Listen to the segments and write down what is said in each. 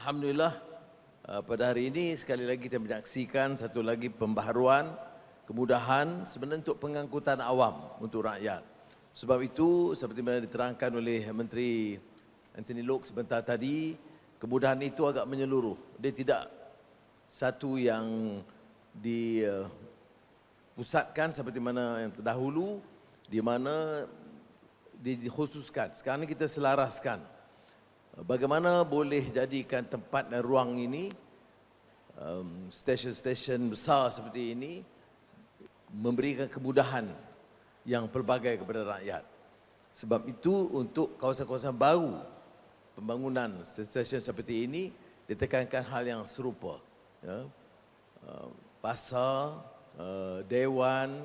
Alhamdulillah uh, pada hari ini sekali lagi kita menyaksikan satu lagi pembaharuan kemudahan sebenarnya untuk pengangkutan awam untuk rakyat. Sebab itu seperti mana diterangkan oleh Menteri Anthony Lok sebentar tadi, kemudahan itu agak menyeluruh. Dia tidak satu yang dipusatkan seperti mana yang terdahulu di mana dikhususkan. Sekarang kita selaraskan. Bagaimana boleh jadikan tempat dan ruang ini um, stesen-stesen besar seperti ini memberikan kemudahan yang pelbagai kepada rakyat. Sebab itu untuk kawasan-kawasan baru pembangunan stesen seperti ini ditekankan hal yang serupa. Ya. Uh, pasar, uh, dewan,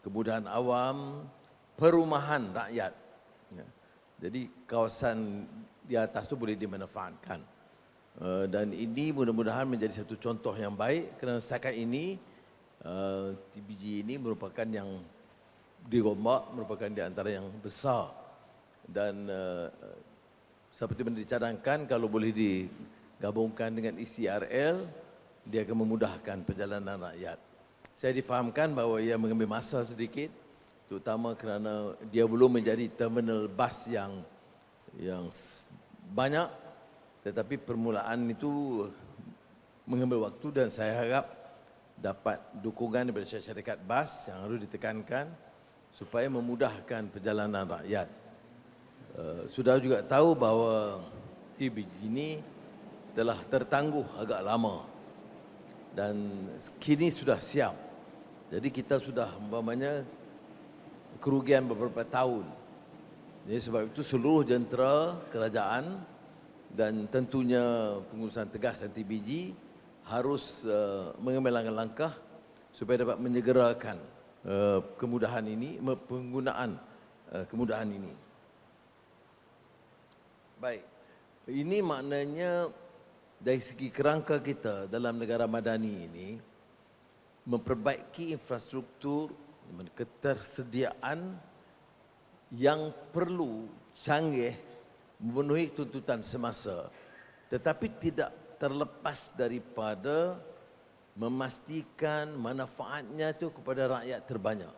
kemudahan awam, perumahan rakyat. Ya. Jadi kawasan di atas itu boleh dimanfaatkan. Uh, dan ini mudah-mudahan menjadi satu contoh yang baik kerana setakat ini uh, TBG ini merupakan yang dirombak merupakan di antara yang besar dan uh, seperti yang dicadangkan kalau boleh digabungkan dengan ECRL dia akan memudahkan perjalanan rakyat. Saya difahamkan bahawa ia mengambil masa sedikit terutama kerana dia belum menjadi terminal bas yang yang banyak tetapi permulaan itu mengambil waktu dan saya harap dapat dukungan daripada syarikat bas yang harus ditekankan supaya memudahkan perjalanan rakyat. Uh, sudah juga tahu bahawa TBG ini telah tertangguh agak lama dan kini sudah siap. Jadi kita sudah umpamanya kerugian beberapa tahun. Jadi sebab itu seluruh jentera kerajaan dan tentunya pengurusan tegas TBG harus uh, mengambil langkah-langkah supaya dapat menyegerakan uh, kemudahan ini, penggunaan uh, kemudahan ini. Baik, ini maknanya dari segi kerangka kita dalam negara madani ini memperbaiki infrastruktur ketersediaan yang perlu canggih memenuhi tuntutan semasa tetapi tidak terlepas daripada memastikan manfaatnya itu kepada rakyat terbanyak.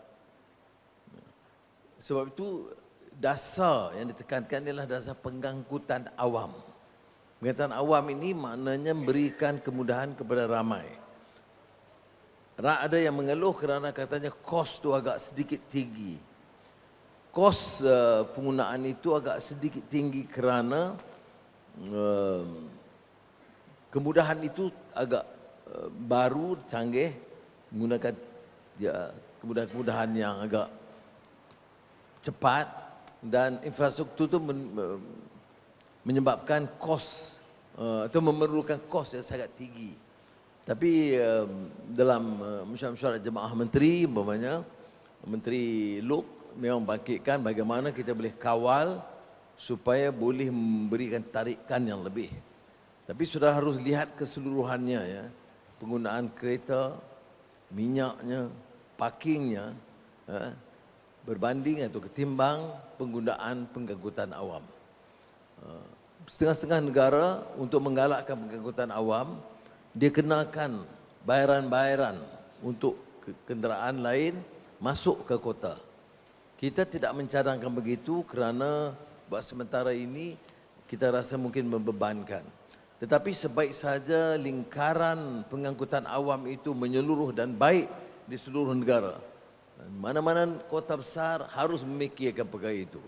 Sebab itu dasar yang ditekankan adalah dasar pengangkutan awam. Pengangkutan awam ini maknanya memberikan kemudahan kepada ramai. Ada yang mengeluh kerana katanya kos itu agak sedikit tinggi. Kos uh, penggunaan itu agak sedikit tinggi kerana uh, kemudahan itu agak uh, baru, canggih, menggunakan ya, kemudahan-kemudahan yang agak cepat dan infrastruktur itu men, uh, menyebabkan kos uh, atau memerlukan kos yang sangat tinggi. Tapi uh, dalam uh, mesyuarat jemaah menteri, umpamanya Menteri Luk memang bangkitkan bagaimana kita boleh kawal supaya boleh memberikan tarikan yang lebih. Tapi sudah harus lihat keseluruhannya ya. Penggunaan kereta, minyaknya, parkingnya ya, berbanding atau ketimbang penggunaan pengganggutan awam. Uh, setengah-setengah negara untuk menggalakkan pengganggutan awam, dia kenakan bayaran-bayaran untuk kenderaan lain masuk ke kota. Kita tidak mencadangkan begitu kerana buat sementara ini kita rasa mungkin membebankan. Tetapi sebaik saja lingkaran pengangkutan awam itu menyeluruh dan baik di seluruh negara. Mana-mana kota besar harus memikirkan perkara itu.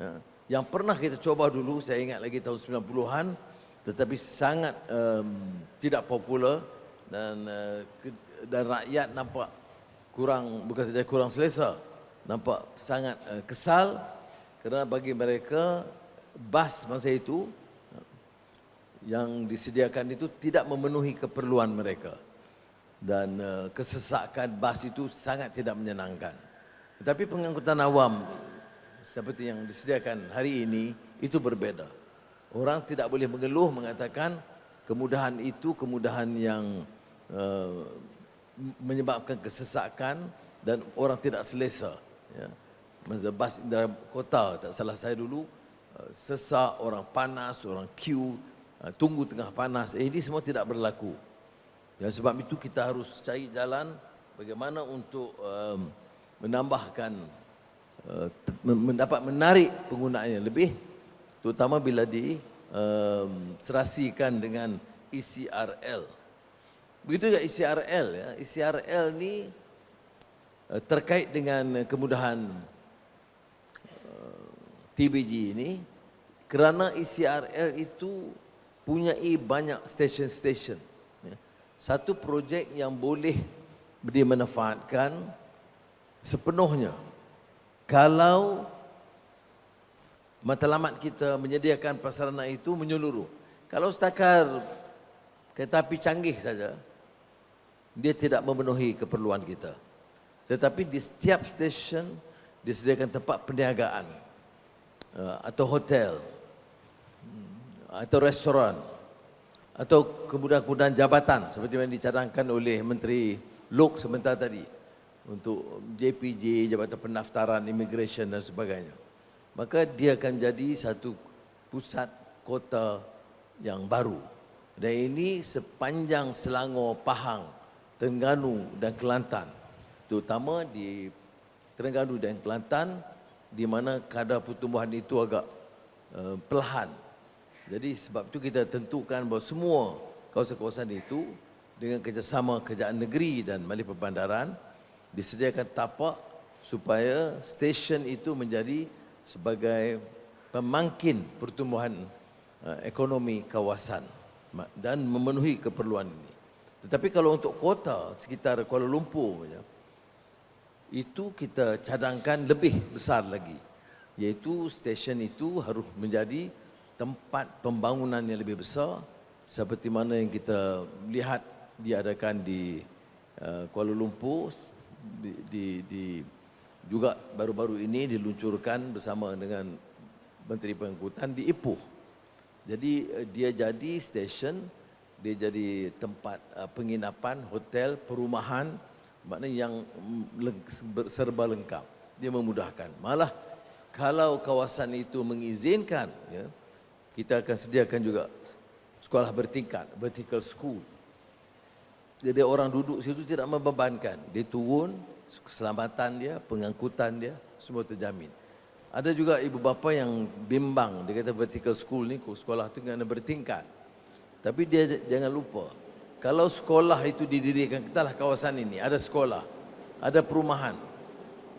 Ya. Yang pernah kita coba dulu, saya ingat lagi tahun 90-an, tetapi sangat um, tidak popular dan uh, dan rakyat nampak kurang bukan saja kurang selesa, nampak sangat uh, kesal kerana bagi mereka bas masa itu yang disediakan itu tidak memenuhi keperluan mereka dan uh, kesesakan bas itu sangat tidak menyenangkan. Tetapi pengangkutan awam seperti yang disediakan hari ini itu berbeda. Orang tidak boleh mengeluh mengatakan kemudahan itu kemudahan yang uh, menyebabkan kesesakan dan orang tidak selesa. Ya. Masa bas dalam kota, tak salah saya dulu, uh, sesak, orang panas, orang queue, uh, tunggu tengah panas. Eh, ini semua tidak berlaku. Dan sebab itu kita harus cari jalan bagaimana untuk um, menambahkan uh, mendapat menarik penggunaannya lebih terutama bila di um, serasikan dengan ECRL. Begitu juga ECRL ya. ECRL ni terkait dengan kemudahan uh, TBG ini kerana ECRL itu punya banyak stesen-stesen. Ya. Satu projek yang boleh dimanfaatkan sepenuhnya kalau matlamat kita menyediakan prasarana itu menyeluruh. Kalau setakat kereta api canggih saja, dia tidak memenuhi keperluan kita. Tetapi di setiap stesen disediakan tempat perniagaan uh, atau hotel atau restoran atau kemudahan-kemudahan jabatan seperti yang dicadangkan oleh Menteri Lok sebentar tadi untuk JPJ, Jabatan Pendaftaran, Immigration dan sebagainya. Maka dia akan jadi satu pusat kota yang baru. Dan ini sepanjang Selangor, Pahang, Terengganu dan Kelantan. Terutama di Terengganu dan Kelantan di mana kadar pertumbuhan itu agak uh, perlahan jadi sebab itu kita tentukan bahawa semua kawasan-kawasan itu dengan kerjasama kerajaan negeri dan Mali Perbandaran disediakan tapak supaya stesen itu menjadi sebagai pemangkin pertumbuhan uh, ekonomi kawasan dan memenuhi keperluan ini. Tetapi kalau untuk kota sekitar Kuala Lumpur itu kita cadangkan lebih besar lagi iaitu stesen itu harus menjadi tempat pembangunan yang lebih besar seperti mana yang kita lihat diadakan di uh, Kuala Lumpur di, di, di juga baru-baru ini diluncurkan bersama dengan Menteri Pengangkutan di Ipoh. Jadi uh, dia jadi stesen, dia jadi tempat uh, penginapan, hotel, perumahan, maknanya yang serba lengkap. Dia memudahkan. Malah kalau kawasan itu mengizinkan, ya, kita akan sediakan juga sekolah bertingkat, vertical school. Jadi orang duduk situ tidak membebankan. Dia turun, keselamatan dia, pengangkutan dia, semua terjamin. Ada juga ibu bapa yang bimbang, dia kata vertical school ni, sekolah tu kena bertingkat. Tapi dia jangan lupa, kalau sekolah itu didirikan, katalah kawasan ini, ada sekolah, ada perumahan.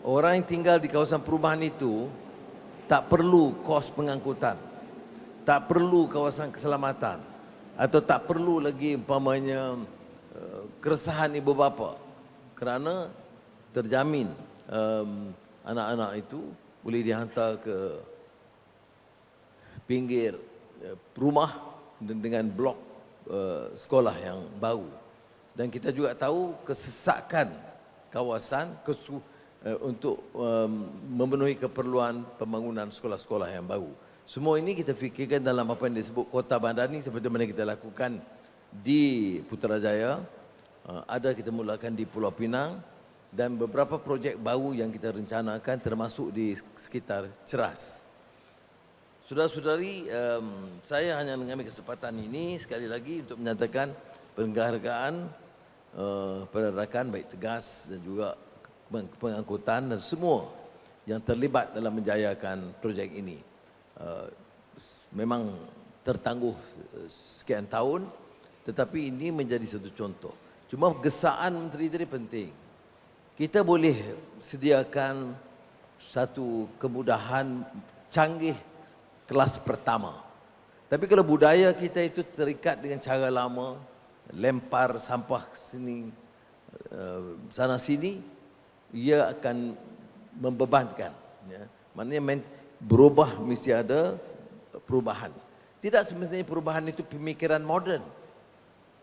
Orang yang tinggal di kawasan perumahan itu, tak perlu kos pengangkutan tak perlu kawasan keselamatan atau tak perlu lagi umpamanya uh, keresahan ibu bapa kerana terjamin um, anak-anak itu boleh dihantar ke pinggir uh, rumah dengan blok uh, sekolah yang baru dan kita juga tahu kesesakan kawasan kesu, uh, untuk um, memenuhi keperluan pembangunan sekolah-sekolah yang baru. Semua ini kita fikirkan dalam apa yang disebut kota bandar ni seperti mana kita lakukan di Putrajaya. Uh, ada kita mulakan di Pulau Pinang dan beberapa projek baru yang kita rencanakan termasuk di sekitar Ceras. Saudara-saudari, um, saya hanya mengambil kesempatan ini sekali lagi untuk menyatakan penghargaan uh, perarakan baik tegas dan juga pengangkutan dan semua yang terlibat dalam menjayakan projek ini. Uh, memang tertangguh sekian tahun tetapi ini menjadi satu contoh. Cuma gesaan menteri tadi penting. Kita boleh sediakan satu kemudahan canggih kelas pertama. Tapi kalau budaya kita itu terikat dengan cara lama, lempar sampah sini uh, sana sini, ia akan membebankan. Ya. Maknanya berubah mesti ada perubahan. Tidak semestinya perubahan itu pemikiran moden.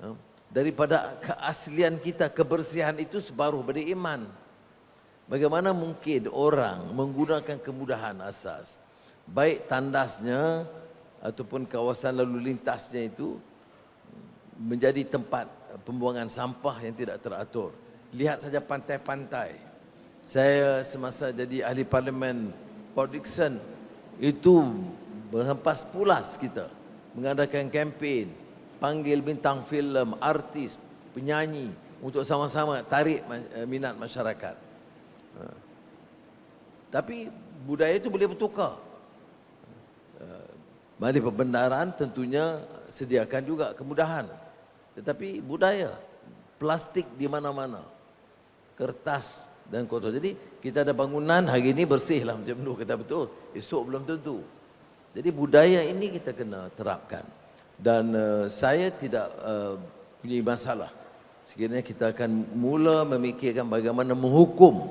Ha? Daripada keaslian kita, kebersihan itu sebaru beriman. Bagaimana mungkin orang menggunakan kemudahan asas, baik tandasnya ataupun kawasan lalu lintasnya itu menjadi tempat pembuangan sampah yang tidak teratur. Lihat saja pantai-pantai. Saya semasa jadi ahli parlimen Port Dixon itu berhempas pulas kita mengadakan kempen, panggil bintang filem, artis, penyanyi untuk sama-sama tarik eh, minat masyarakat. Ha. Tapi budaya itu boleh bertukar. Mari perbendaharaan tentunya sediakan juga kemudahan. Tetapi budaya, plastik di mana-mana, kertas dan kotor. Jadi kita ada bangunan hari ini bersih lah macam tu kata betul. Esok belum tentu. Jadi budaya ini kita kena terapkan. Dan uh, saya tidak uh, punya masalah. Sekiranya kita akan mula memikirkan bagaimana menghukum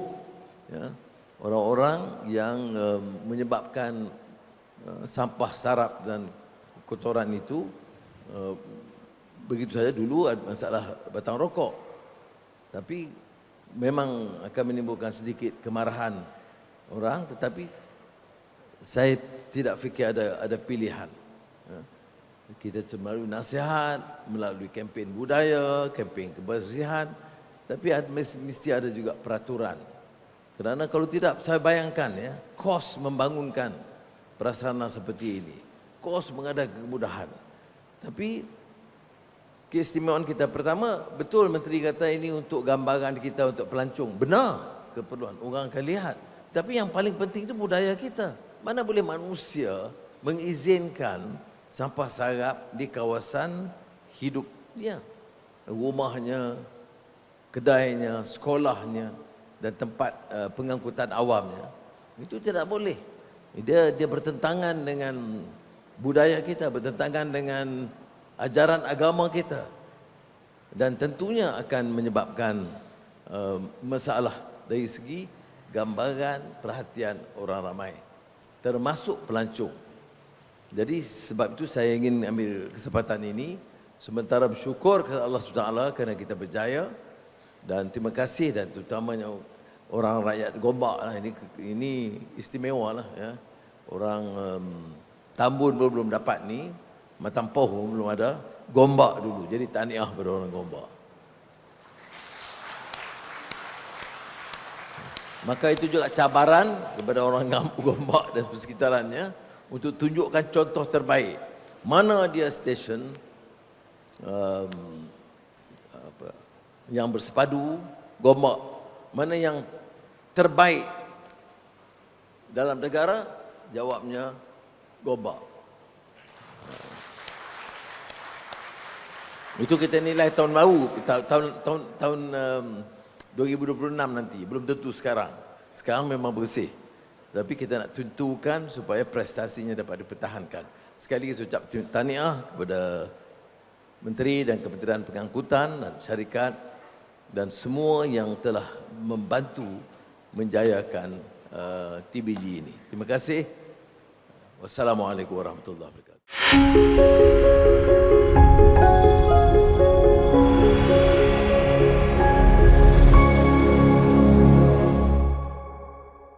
ya, orang-orang yang uh, menyebabkan uh, sampah sarap dan kotoran itu uh, begitu saja dulu ada masalah batang rokok. Tapi memang akan menimbulkan sedikit kemarahan orang tetapi saya tidak fikir ada ada pilihan. Ya. Kita melalui nasihat, melalui kempen budaya, kempen kebersihan, tapi mesti ada juga peraturan. Kerana kalau tidak, saya bayangkan ya, kos membangunkan prasarana seperti ini. Kos mengadakan kemudahan. Tapi keistimewaan kita pertama, betul Menteri kata ini untuk gambaran kita untuk pelancong. Benar keperluan, orang akan lihat. Tapi yang paling penting itu budaya kita. Mana boleh manusia mengizinkan sampah sarap di kawasan hidup dia. Rumahnya, kedainya, sekolahnya dan tempat uh, pengangkutan awamnya. Itu tidak boleh. Dia dia bertentangan dengan budaya kita, bertentangan dengan ajaran agama kita. Dan tentunya akan menyebabkan uh, masalah dari segi gambaran perhatian orang ramai termasuk pelancong. Jadi sebab itu saya ingin ambil kesempatan ini sementara bersyukur kepada Allah SWT kerana kita berjaya dan terima kasih dan terutamanya orang rakyat Gombak lah ini ini istimewa lah ya. Orang um, Tambun pun belum dapat ni, Matampoh pun belum ada, Gombak dulu. Jadi tahniah kepada orang Gombak. Maka itu juga cabaran kepada orang Gombak dan sekitarnya untuk tunjukkan contoh terbaik. Mana dia stesen um, apa, yang bersepadu, Gombak. Mana yang terbaik dalam negara? Jawabnya Gombak. Itu kita nilai tahun baru, tahun tahun tahun um, 2026 nanti, belum tentu sekarang. Sekarang memang bersih. Tapi kita nak tentukan supaya prestasinya dapat dipertahankan. Sekali lagi saya ucap tahniah kepada Menteri dan Kementerian Pengangkutan dan syarikat dan semua yang telah membantu menjayakan uh, TBG ini. Terima kasih. Wassalamualaikum warahmatullahi wabarakatuh.